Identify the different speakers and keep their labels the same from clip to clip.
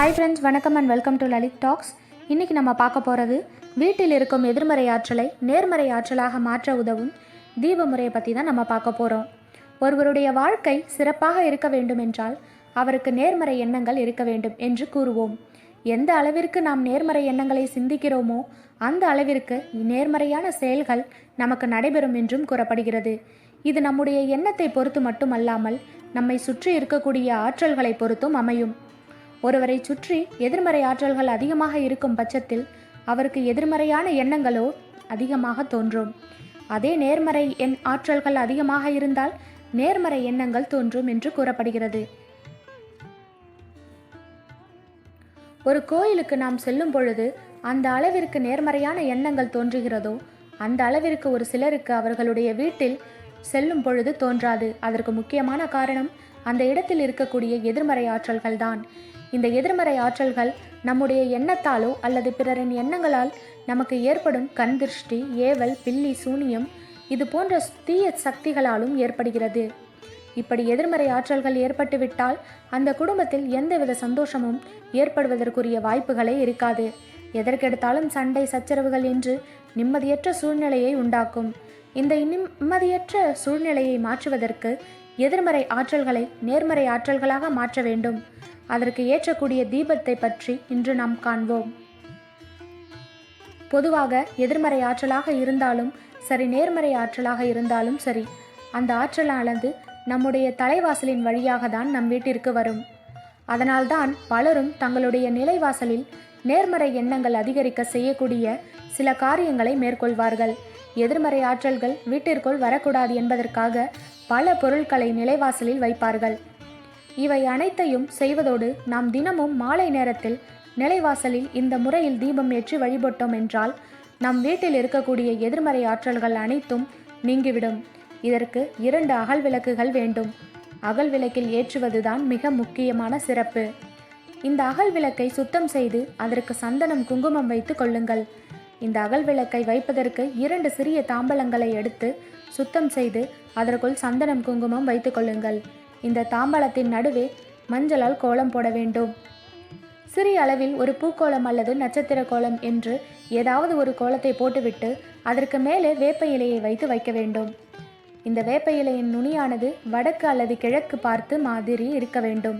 Speaker 1: Friends வணக்கம் and welcome to Lalith talks இன்னைக்கு நம்ம பார்க்க போகிறது வீட்டில் இருக்கும் எதிர்மறை ஆற்றலை நேர்மறை ஆற்றலாக மாற்ற உதவும் தீப முறையை பற்றி தான் நம்ம பார்க்க போகிறோம் ஒருவருடைய வாழ்க்கை சிறப்பாக இருக்க வேண்டும் என்றால் அவருக்கு நேர்மறை எண்ணங்கள் இருக்க வேண்டும் என்று கூறுவோம். எந்த அளவிற்கு நாம் நேர்மறை எண்ணங்களை சிந்திக்கிறோமோ அந்த அளவிற்கு நேர்மறையான செயல்கள் நமக்கு நடைபெறும் என்றும் கூறப்படுகிறது. இது நம்முடைய எண்ணத்தை பொறுத்து மட்டுமல்லாமல் நம்மை சுற்றி இருக்கக்கூடிய ஆற்றல்களை பொறுத்தும் அமையும். ஒருவரை சுற்றி எதிர்மறை ஆற்றல்கள் அதிகமாக இருக்கும் பட்சத்தில் அவருக்கு எதிர்மறையான எண்ணங்களோ அதிகமாக தோன்றும். அதே நேர்மறை எண் ஆற்றல்கள் அதிகமாக இருந்தால் நேர்மறை எண்ணங்கள் தோன்றும் என்று கூறப்படுகிறது. ஒரு கோயிலுக்கு நாம் செல்லும் பொழுது அந்த அளவிற்கு நேர்மறையான எண்ணங்கள் தோன்றுகிறதோ அந்த அளவிற்கு ஒரு சிலருக்கு அவர்களுடைய வீட்டில் செல்லும் பொழுது தோன்றாது. அதற்கு முக்கியமான காரணம் அந்த இடத்தில் இருக்கக்கூடிய எதிர்மறை ஆற்றல்கள் தான் இந்த எதிர்மறை ஆற்றல்கள் நம்முடைய எண்ணத்தாலோ அல்லது பிறரின் எண்ணங்களால் நமக்கு ஏற்படும் கண் திருஷ்டி ஏவல் பில்லி சூனியம் இது போன்ற தீய சக்திகளாலும் ஏற்படுகிறது. இப்படி எதிர்மறை ஆற்றல்கள் ஏற்பட்டுவிட்டால் அந்த குடும்பத்தில் எந்தவித சந்தோஷமும் ஏற்படுவதற்குரிய வாய்ப்புகளே இருக்காது. எதற்கெடுத்தாலும் சண்டை சச்சரவுகள் என்று நிம்மதியற்ற சூழ்நிலையை உண்டாக்கும். இந்த நிம்மதியற்ற சூழ்நிலையை மாற்றுவதற்கு எதிர்மறை ஆற்றல்களை நேர்மறை ஆற்றல்களாக மாற்ற வேண்டும். அதற்கு ஏற்றக்கூடிய தீபத்தை பற்றி இன்று நாம் காண்போம். பொதுவாக எதிர்மறை ஆற்றலாக இருந்தாலும் சரி நேர்மறை ஆற்றலாக இருந்தாலும் சரி அந்த ஆற்றலானது நம்முடைய தலைவாசலின் வழியாக தான் நம் வீட்டிற்கு வரும். அதனால்தான் பலரும் தங்களுடைய நிலைவாசலில் நேர்மறை எண்ணங்கள் அதிகரிக்க செய்யக்கூடிய சில காரியங்களை மேற்கொள்வார்கள். எதிர்மறை ஆற்றல்கள் வீட்டிற்குள் வரக்கூடாது என்பதற்காக பல பொருட்களை நிலைவாசலில் வைப்பார்கள். இவை அனைத்தையும் செய்வதோடு நாம் தினமும் மாலை நேரத்தில் நிலைவாசலில் இந்த முறையில் தீபம் ஏற்றி வழிபட்டோம் என்றால் நம் வீட்டில் இருக்கக்கூடிய எதிர்மறை ஆற்றல்கள் அனைத்தும் நீங்கிவிடும். இதற்கு இரண்டு அகல் விளக்குகள் வேண்டும். அகல் விளக்கில் ஏற்றுவதுதான் மிக முக்கியமான சிறப்பு. இந்த அகல் விளக்கை சுத்தம் செய்து அதற்கு சந்தனம் குங்குமம் வைத்து கொள்ளுங்கள். இந்த அகல் விளக்கை வைப்பதற்கு இரண்டு சிறிய தாம்பலங்களை எடுத்து சுத்தம் செய்து அதற்குள் சந்தனம் குங்குமம் வைத்து கொள்ளுங்கள். இந்த தாம்பலத்தின் நடுவே மஞ்சளால் கோலம் போட வேண்டும். சிறிய அளவில் ஒரு பூக்கோலம் அல்லது நட்சத்திர கோலம் என்று ஏதாவது ஒரு கோலத்தை போட்டுவிட்டு அதற்கு மேலே வேப்ப இலையை வைத்து வைக்க வேண்டும். இந்த வேப்ப இலையின் நுனியானது வடக்கு அல்லது கிழக்கு பார்த்து மாதிரி இருக்க வேண்டும்.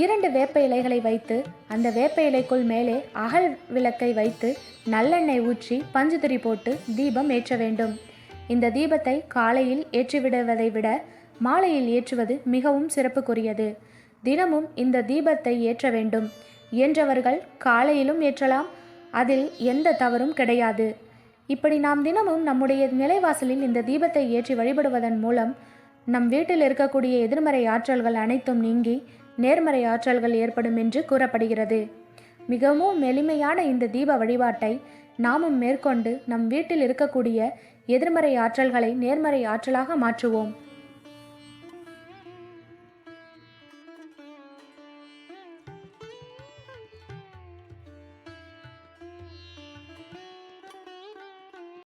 Speaker 1: இரண்டு வேப்ப இலைகளை வைத்து அந்த வேப்ப இலைக்குள் மேலே அகல் விளக்கை வைத்து நல்லெண்ணெய் ஊற்றி பஞ்சுதிரி போட்டு தீபம் ஏற்ற வேண்டும். இந்த தீபத்தை காலையில் ஏற்றிவிடுவதை விட மாலையில் ஏற்றுவது மிகவும் சிறப்புக்குரியது. தினமும் இந்த தீபத்தை ஏற்ற வேண்டும். இயன்றவர்கள் காலையிலும் ஏற்றலாம் அதில் எந்த தவறும் கிடையாது. இப்படி நாம் தினமும் நம்முடைய நிலைவாசலில் இந்த தீபத்தை ஏற்றி வழிபடுவதன் மூலம் நம் வீட்டில் இருக்கக்கூடிய எதிர்மறை ஆற்றல்கள் அனைத்தும் நீங்கி நேர்மறை ஆற்றல்கள் ஏற்படும் என்று கூறப்படுகிறது. மிகவும் எளிமையான இந்த தீப வழிபாட்டை நாமும் மேற்கொண்டு நம் வீட்டில் இருக்கக்கூடிய எதிர்மறை ஆற்றல்களை நேர்மறை ஆற்றலாக மாற்றுவோம்.